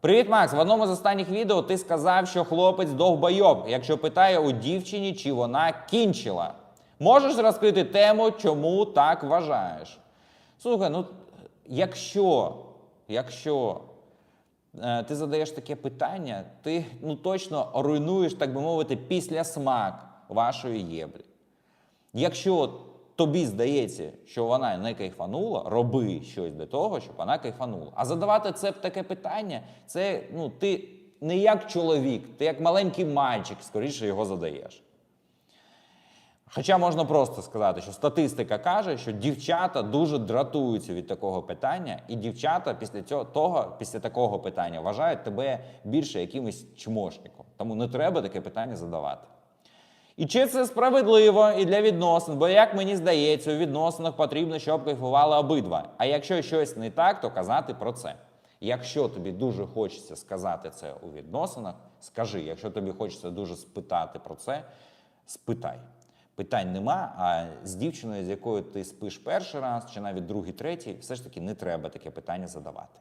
Привіт, Макс! В одному з останніх відео ти сказав, що хлопець довбойоб, якщо питає у дівчині, чи вона кінчила. Можеш розкрити тему, чому так вважаєш? Слухай, ну якщо, якщо е, ти задаєш таке питання, ти ну точно руйнуєш, так би мовити, після смак вашої єблі. Якщо тобі здається, що вона не кайфанула, роби щось для того, щоб вона кайфанула. А задавати це таке питання, це ну, ти не як чоловік, ти як маленький мальчик, скоріше його задаєш. Хоча можна просто сказати, що статистика каже, що дівчата дуже дратуються від такого питання, і дівчата після того, після такого питання вважають тебе більше якимось чмошником. Тому не треба таке питання задавати. І чи це справедливо і для відносин? Бо, як мені здається, у відносинах потрібно, щоб кайфували обидва. А якщо щось не так, то казати про це. Якщо тобі дуже хочеться сказати це у відносинах, скажи. Якщо тобі хочеться дуже спитати про це, спитай. Питань нема, а з дівчиною, з якою ти спиш перший раз, чи навіть другий, третій, все ж таки не треба таке питання задавати.